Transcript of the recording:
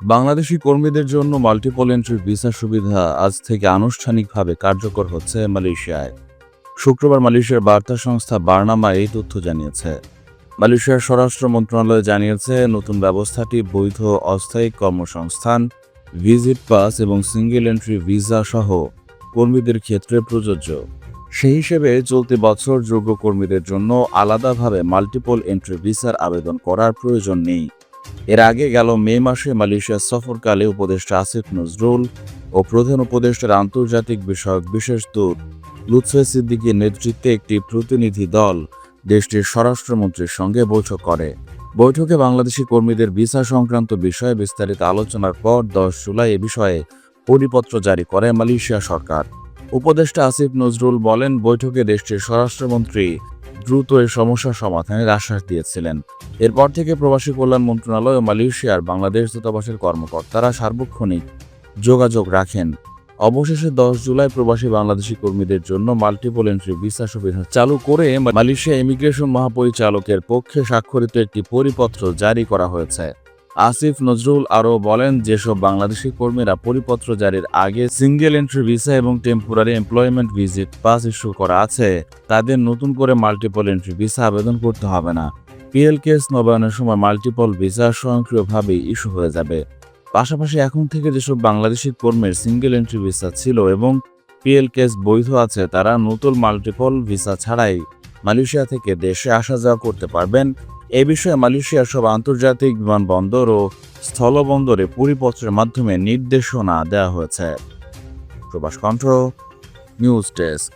বাংলাদেশি কর্মীদের জন্য multiple entry visa সুবিধা আজ থেকে আনুষ্ঠানিকভাবে কার্যকর হচ্ছে মালয়েশিয়ায়। শুক্রবার মালয়েশিয়ার বার্তা সংস্থা বার্নামা এই তথ্য জানিয়েছে। মালয়েশিয়ার স্বরাষ্ট্র মন্ত্রণালয় জানিয়েছে, নতুন ব্যবস্থাটি বৈধ, অস্থায়ী কর্মসংস্থান ভিজিট পাস এবং সিঙ্গেল এন্ট্রি ভিসা সহ কর্মীদের ক্ষেত্রে প্রযোজ্য। সেই হিসেবে চলতি বছর যোগ্য কর্মীদের জন্য আলাদাভাবে মাল্টিপল এন্ট্রি ভিসার আবেদন করার প্রয়োজন নেই। এর আগে গেল মে মাসে মালয়েশিয়া সফরকালে উপদেষ্টা আসিফ নজরুল ও প্রধান উপদেষ্টার আন্তর্জাতিক বিষয়ক বিশেষ দূত লুৎফে সিদ্দিকীর নেতৃত্বে একটি প্রতিনিধি দল দেশটির স্বরাষ্ট্রমন্ত্রীর সঙ্গে বৈঠক করে। বৈঠকে বাংলাদেশি কর্মীদের ভিসা সংক্রান্ত বিষয়ে বিস্তারিত আলোচনার পর দশ জুলাই এ বিষয়ে পরিপত্র জারি করে মালয়েশিয়া সরকার। উপদেষ্টা আসিফ নজরুল বলেন, বৈঠকে দেশটির স্বরাষ্ট্রমন্ত্রী দ্রুত এ সমস্যা সমাধানের আশ্বাস দিয়েছিলেন। এরপর থেকে প্রবাসী কল্যাণ মন্ত্রণালয় ও মালয়েশিয়ার বাংলাদেশ দূতাবাসের কর্মকর্তারা সার্বক্ষণিক যোগাযোগ রাখেন। অবশেষে দশ জুলাই প্রবাসী বাংলাদেশি কর্মীদের জন্য মাল্টিপল এন্ট্রি ভিসা সুবিধা চালু করে মালয়েশিয়া ইমিগ্রেশন মহাপরিচালকের পক্ষে স্বাক্ষরিত একটি পরিপত্র জারি করা হয়েছে। আসিফ নজরুল আরও বলেন, যেসব বাংলাদেশি কর্মীরা পরিপত্র জারির আগে সিঙ্গেল এন্ট্রি ভিসা এবং temporary employment visit pass issue করা আছে, তাদের নতুন করে মাল্টিপল এন্ট্রি ভিসা আবেদন করতে হবে না। পিএল কেস নবায়নের সময় মাল্টিপল ভিসা স্বয়ংক্রিয়ভাবে ইস্যু হয়ে যাবে। পাশাপাশি এখন থেকে যেসব বাংলাদেশি কর্মীর সিঙ্গেল এন্ট্রি ভিসা ছিল এবং পিএল কেস বৈধ আছে, তারা নতুন মাল্টিপল ভিসা ছাড়াই মালয়েশিয়া থেকে দেশে আসা যাওয়া করতে পারবেন। এ বিষয়ে মালয়েশিয়ার সব আন্তর্জাতিক বিমানবন্দর ও স্থলবন্দরে পরিপত্রের মাধ্যমে নির্দেশনা দেওয়া হয়েছে। প্রবাস কণ্ঠ, নিউজ ডেস্ক।